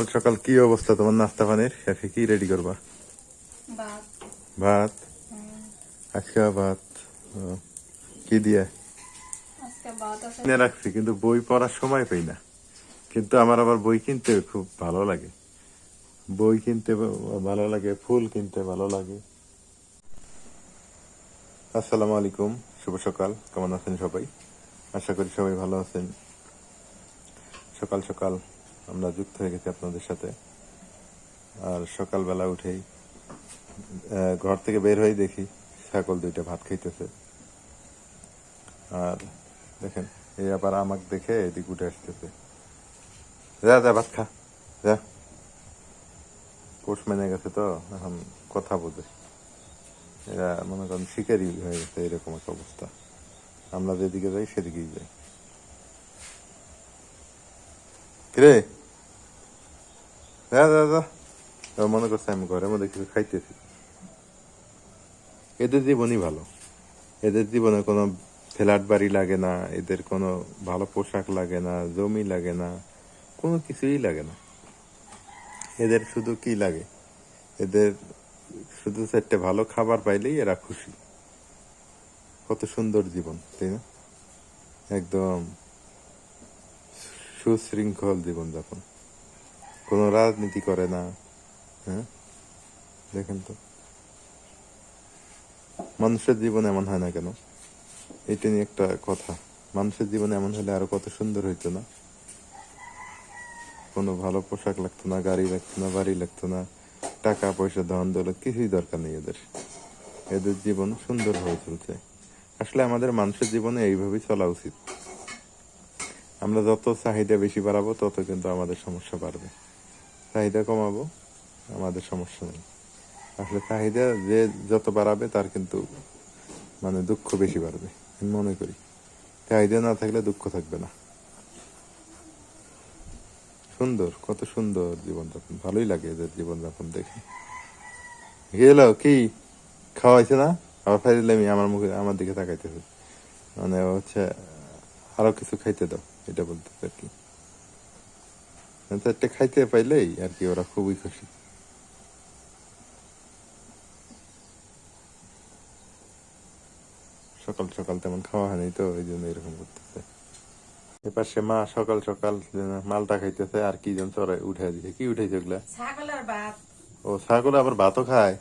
সকাল সকাল কি অবস্থা তোমার নাস্তা পানির? কাছে কি রেডি করবা? ভাত। ভাত? আজকে ভাত। কি দিয়ে? রাখছি কিন্তু বই পড়ার সময় পাই না। কিন্তু আমার আবার বই কিনতে খুব ভালো লাগে। বই কিনতে ভালো লাগে ফুল কিনতে ভালো লাগে। আসসালামু আলাইকুম শুভ সকাল। কেমন আছেন সবাই? আশা করি সবাই ভালো আছেন। সকাল সকাল আমরা যুক্ত হয়ে গেছি আপনাদের সাথে। আর সকালবেলা উঠেই ঘর থেকে বের হয়ে দেখি ছাগল দুইটা ভাত খাইতেছে। আর দেখেন, এই আবার আমাকে দেখে এদিক উঠে আসতেছে। যা যা, ভাত খা, যা। পোষ মেনে গেছে তো, এখন কথা বোঝে এরা মনে করেন শিকারি হয়ে গেছে, এরকম একটা অবস্থা। আমরা যেদিকে যাই, সেদিকেই যাই। কিরে? যা যা যা মনে করছে আমি ঘরের মধ্যে কিছু খাইতেছি এদের জীবনই ভালো। এদের জীবনে কোনো ফ্ল্যাট বাড়ি লাগে না, এদের কোনো ভালো পোশাক লাগে না, জমি লাগে না, কোনো কিছুই লাগে না। এদের শুধু কি লাগে? এদের শুধু চারটে ভালো খাবার পাইলেই এরা খুশি। কত সুন্দর জীবন, তাই না? একদম সুশৃঙ্খল জীবনযাপন। কোনো রাজনীতি করে না হ্যাঁ? দেখেন তো। মানুষের জীবন এমন হয় না কেন? এটা নিয়ে একটা কথা। মানুষের জীবনে এমন হলে আরও কত সুন্দর হইতো না? কোনো ভালো পোশাক লাগতো না, গাড়ি লাগতো না, বাড়ি লাগতো না, টাকা, পয়সা, ধন, দৌলত, কিছুই দরকার নেই এদের। এদের জীবন সুন্দর হয়ে চলছে। আসলে আমাদের মানুষের জীবনে এইভাবেই চলা উচিত। আমরা যত চাহিদা বেশি বাড়াবো, তত কিন্তু আমাদের সমস্যা বাড়বে। চাহিদা কমাবো, আমাদের সমস্যা নেই। আসলে চাহিদা যে যত বাড়াবে, তার কিন্তু মানে দুঃখ বেশি বাড়বে, আমি মনে করি। চাহিদা না থাকলে দুঃখ থাকবে না। সুন্দর, কত সুন্দর জীবনযাপন, ভালোই লাগে এদের জীবনযাপন দেখে। গেল, কি? খাওয়াইছে না? আবার ফাইলে আমি আমার মুখে, আমার দিকে তাকাইতেছে। মানে হচ্ছে, আরও কিছু খাইতে দাও, এটা বলতেছে আর কি। খাইতে পাইলেই আর কি ওরা খুবই খুশি সকাল সকাল তেমন খাওয়া হয়নি তো ওই জন্য এরকম করতেছে এবার সে মা সকাল সকাল মালটা খাইতেছে আর কি যেন চড়াই উঠে দিছে কি উঠেছে ওগুলা ও ছাগল আবার ভাতও খায়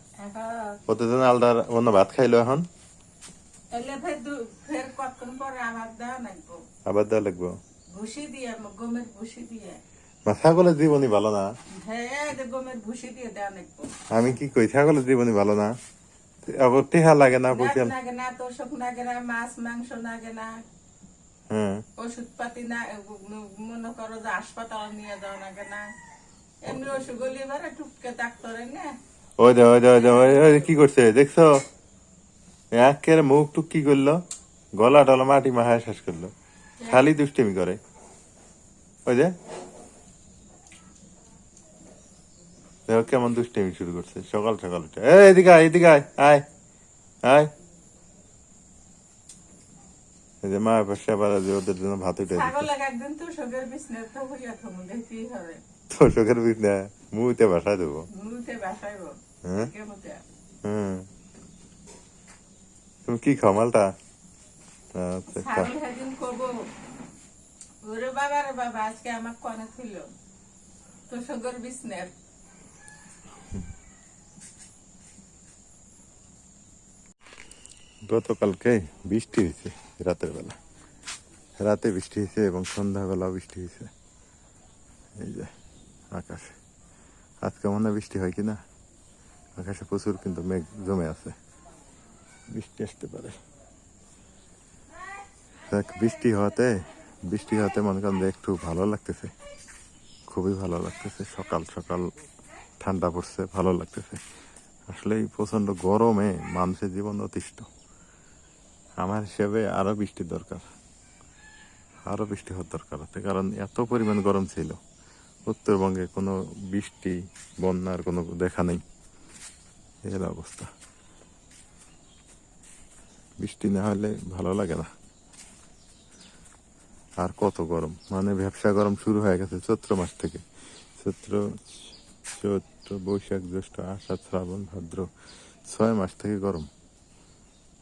প্রতিদিন আলাদা অন্য ভাত খাইলো এখন আবার দেওয়া আবার দেওয়া লাগবো ভুসি দিয়ে গমের ভুসি দিয়ে ছাগলের জীবনই ভালো না। আমি কি কই ছাগলের জীবনই ভালো না। টেহা লাগে না পয়সা লাগে না তোষক লাগে না মাছ মাংস লাগে না। ওষুধ পাতি না মনে করো যে হাসপাতাল নিয়ে যাওয়া লাগে না। এমনি ওষুধ গলি এবারে টুককে ডাক্তারে না। ওই দে ওই দে ওই দে ওই ওই কি করছে দেখছ? একের মুখ টুক কি করল গলা টলা মাটি মাহায় শেষ করল খালি দুষ্টিমি করে ওই যে দেখো কেমন দুষ্টিমি শুরু করছে। সকাল সকাল উঠে এদিকে আয় এদিকে আয় আয় আয়। এই যে মা পাশে আবার যে ওদের জন্য ভাত উঠে দিচ্ছে। ছাগল একদিন তো সগের বিছনে তো হইয়া থমু দেখতেই হবে। তো চোখের বিষ না মুহূর্তে দেবো। মুতে বাসাইব হ্যাঁ? হুম। তুমি কি খাও মালটা? আচ্ছা খা। ছাগল সেদিন কব ওরে বাবা রে বাবা আজকে আমার কনে ছিল। তো সগর বিছনের গতকালকে বৃষ্টি হয়েছে, রাতের বেলা। রাতে বৃষ্টি হয়েছে এবং সন্ধ্যাবেলাও বৃষ্টি হয়েছে। এই যে আকাশে। আজকে মনে বৃষ্টি হয় কি না আকাশে প্রচুর কিন্তু মেঘ জমে আছে। বৃষ্টি আসতে পারে। দেখ, বৃষ্টি হওয়াতে বৃষ্টি হওয়াতে মনে করেন একটু ভালো লাগতেছে। খুবই ভালো লাগতেছে। সকাল সকাল ঠান্ডা পড়ছে, ভালো লাগতেছে। আসলে এই প্রচণ্ড গরমে মানুষের জীবন অতিষ্ঠ। আমার হিসেবে আরও বৃষ্টির দরকার। আরও বৃষ্টি হওয়ার দরকার আছে, কারণ এত পরিমাণ গরম ছিল। উত্তরবঙ্গে কোনো বৃষ্টি, বন্যার কোনো দেখা নেই। এর অবস্থা। বৃষ্টি না হলে ভালো লাগে না। আর কত গরম। মানে ব্যবসা গরম শুরু হয়ে গেছে চৈত্র মাস থেকে। চৈত্র চৈত্র, বৈশাখ, জ্যৈষ্ঠ, আষাঢ়, শ্রাবণ, ভাদ্র, ছয় মাস থেকে গরম।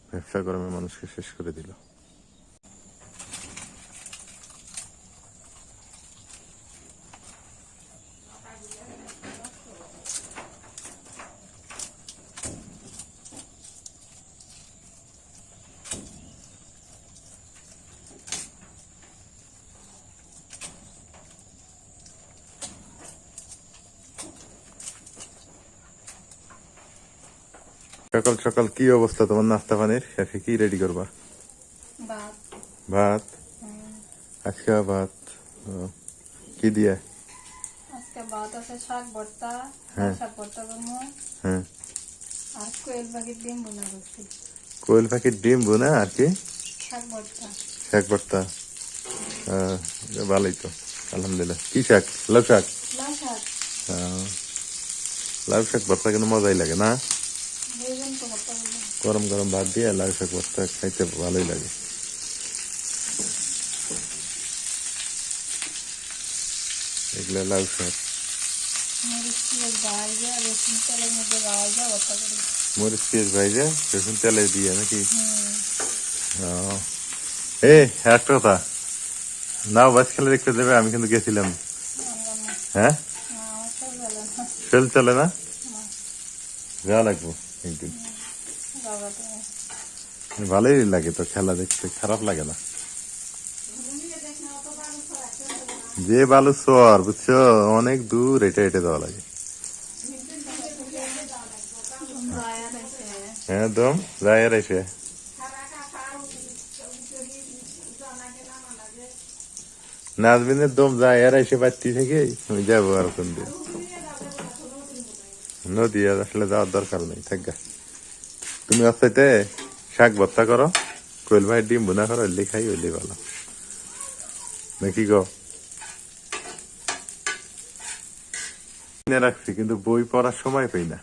ব্যবসা গরমে মানুষকে শেষ করে দিল। সকাল সকাল কি অবস্থা তোমার নাস্তা পানির? শেষে কি রেডি করবা? ভাত। ভাত? আজকে ভাত। কি দিয়ে? আজকে ভাত আছে শাক ভর্তা হ্যাঁ। শাক ভর্তা করব হ্যাঁ। আর কোয়েল পাখির ডিম বোনা করছি কোয়েল পাখির ডিম বোনা আর কি? শাক ভর্তা। শাক ভর্তা। ভালোই তো আলহামদুলিল্লাহ। কি শাক? লাউ শাক? লাউ শাক ভর্তা কিন্তু মজাই লাগে না দুইজন তো ভর্তা করব গরম গরম ভাত দিয়ে লাউ শাক ভর্তা খাইতে ভালোই লাগে এগুলো লাউ শাক মরিচ পেঁয়াজ ভাজা রসুন তেলের মধ্যে ভাজা ভর্তা করি মরিচ পেঁয়াজ ভাইজা রসুন তেলে দিয়ে নাকি হুম ও। এ একটা কথা নাও বাস খেলে দেখতে দেবে আমি কিন্তু গেছিলাম আমরা না হ্যাঁ আমার সব গেল না খেল চলে না যা লাগবো একদিন ভালোই লাগে তো খেলা দেখতে খারাপ লাগে না। যে বালু চর বুঝছ? অনেক দূর এটা এটা দেওয়া লাগে। হ্যাঁ একদম আর এসে। নাজমিনের দম যায় আর এসে বাড়তি থেকে আমি যাব আর কোন দিন নদী আর আসলে যাওয়ার দরকার নেই, থাকা তুমি অস্তাইতে শাক ভর্তা করো, কোয়েল ভাই ডিম বোনা করো, এলে খাই ওইলে ভালো। নাকি গো? রাখছি, কিন্তু বই পড়ার সময় পাই না।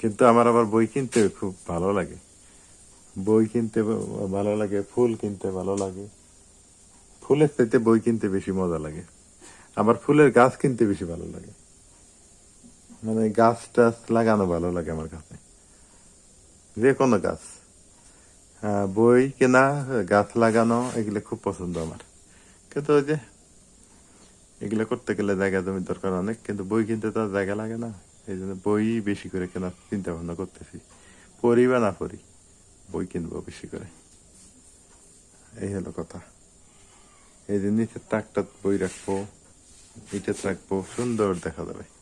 কিন্তু আমার আবার বই কিনতে খুব ভালো লাগে। বই কিনতে ভালো লাগে, ফুল কিনতে ভালো লাগে। ফুলের চাইতে বই কিনতে বেশি মজা লাগে। আমার ফুলের গাছ কিনতে বেশি ভালো লাগে। মানে গাছ টাছ লাগানো ভালো লাগে আমার কাছে। যে কোনো গাছ। হ্যাঁ, বই কেনা গাছ লাগানো এগুলো খুব পছন্দ আমার। কিন্তু ওই যে এগুলো করতে গেলে জায়গা জমি দরকার অনেক কিন্তু বই কিনতে তো জায়গা লাগে না। এই জন্য বই বেশি করে কেনার চিন্তা ভাবনা করতেছি। পড়ি বা না পড়ি বই কিনবো বেশি করে। এই হলো কথা। এই যে নিচের তাকটা বই রাখব এটা রাখব সুন্দর দেখা যাবে।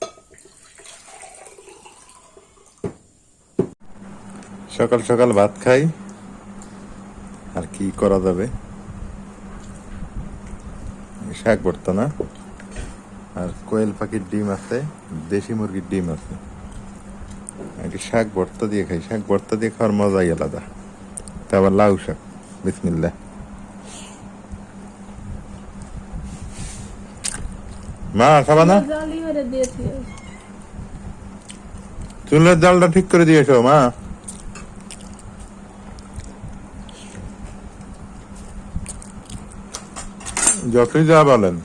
সকাল সকাল ভাত খাই। আর কি করা যাবে? শাক ভর্তা না? আর কোয়েল পাখির ডিম আছে, দেশি মুরগির ডিম আছে। শাক ভর্তা দিয়ে খাই। শাক ভর্তা দিয়ে খাওয়ার মজাই আলাদা। তারপর লাউ শাক। বিসমিল্লা মা, খাবা না? চুলের জালটা ঠিক করে দিয়েছ মা। যতই যা বলেন।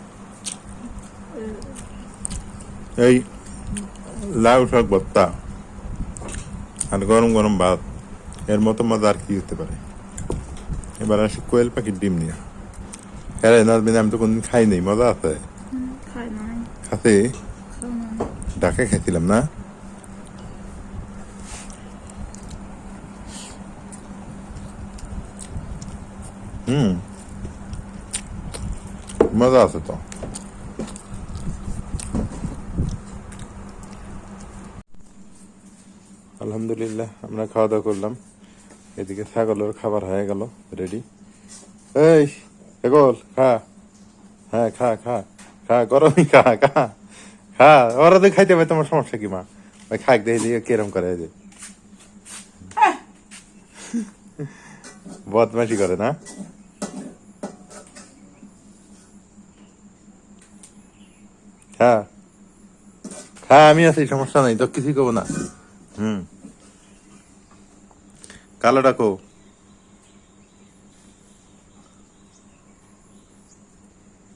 এই লাউ শাক ভর্তা আর গরম গরম ভাত এর মতো মজা আর কি হতে পারে? এবার আসি কোয়েল পাখির ডিম নিয়ে। হ্যাঁ নাজমিন আমি তো কোনদিন খাই নাই মজা আছে? খাতে ডাকে খাইছিলাম না? হুম। মজা আছে তো আলহামদুলিল্লাহ আমরা খাওয়া দাওয়া করলাম। এদিকে ছাগলের খাবার হয়ে গেল রেডি এই ছাগল খা। হ্যাঁ খা খা খা গরমই খা খা খা। ওরা তো খাইতে পারে তোমার সমস্যা কি মা? ওই খাক দিয়ে দিয়ে কেরম করে যে। বদমাসি করে না? হ্যাঁ। হ্যাঁ আমি আছি, সমস্যা নাই তো কিছুই করব না। হুম। কালো ডাকো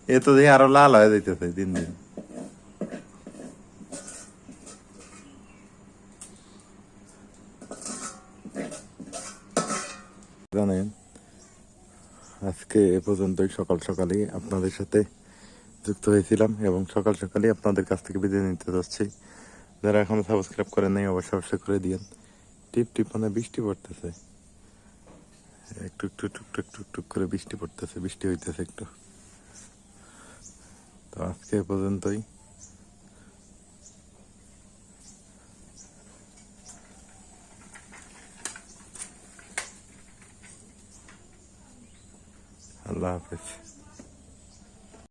এ তো দেখি আরও লাল হয়ে যাইতেছে দিন দিন। আজকে এ পর্যন্তই, সকাল সকালে আপনাদের সাথে যুক্ত হয়েছিলাম এবং সকাল সকালই আপনাদের কাছ থেকে বিদায় নিতে যাচ্ছি। যারা এখনও সাবস্ক্রাইব করেন নাই, অবশ্যই অবশ্যই করে দিয়েন। টিপ টিপ মানে বৃষ্টি পড়তেছে। একটু একটু টুক টুক টুক টুক করে বৃষ্টি পড়তেছে, বৃষ্টি হইতেছে একটু। তো আজকে পর্যন্তই। আল্লাহ হাফেজ।